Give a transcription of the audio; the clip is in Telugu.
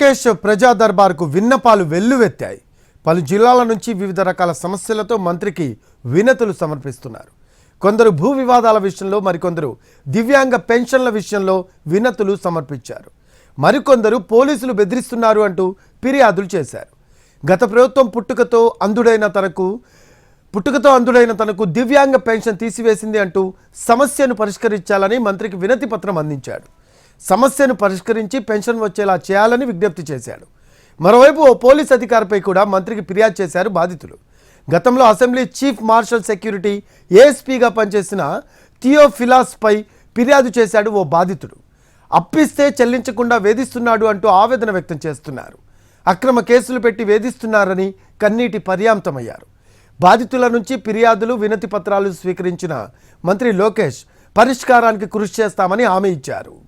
లోకేష్ ప్రజా దర్బార్కు విన్నపాలు వెల్లువెత్తాయి. పలు జిల్లాల నుంచి వివిధ రకాల సమస్యలతో మంత్రికి వినతులు సమర్పిస్తున్నారు. కొందరు భూ వివాదాల విషయంలో మరికొందరు దివ్యాంగ పెన్షన్ల విషయంలో వినతులు సమర్పించారు. మరికొందరు పోలీసులు బెదిరిస్తున్నారు అంటూ ఫిర్యాదులు చేశారు. గత ప్రభుత్వం పుట్టుకతో అందుడైన తనకు పుట్టుకతో అందుడైన తనకు దివ్యాంగ పెన్షన్ తీసివేసింది అంటూ సమస్యను పరిష్కరించాలని మంత్రికి వినతి పత్రం అందించాడు. సమస్యను పరిష్కరించి పెన్షన్ వచ్చేలా చేయాలని విజ్ఞప్తి చేశాడు. మరోవైపు ఓ పోలీస్ అధికారిపై కూడా మంత్రికి ఫిర్యాదు చేశారు బాధితులు. గతంలో అసెంబ్లీ చీఫ్ మార్షల్ సెక్యూరిటీ ఏఎస్పీగా పనిచేసిన థియోఫిలాస్పై ఫిర్యాదు చేశాడు ఓ బాధితుడు. అప్పిస్తే చెల్లించకుండా వేధిస్తున్నాడు అంటూ ఆవేదన వ్యక్తం చేస్తున్నారు. అక్రమ కేసులు పెట్టి వేధిస్తున్నారని కన్నీటి పర్యాంతమయ్యారు. బాధితుల నుంచి ఫిర్యాదులు వినతి పత్రాలు స్వీకరించిన మంత్రి లోకేష్ పరిష్కారానికి కృషి చేస్తామని హామీ ఇచ్చారు.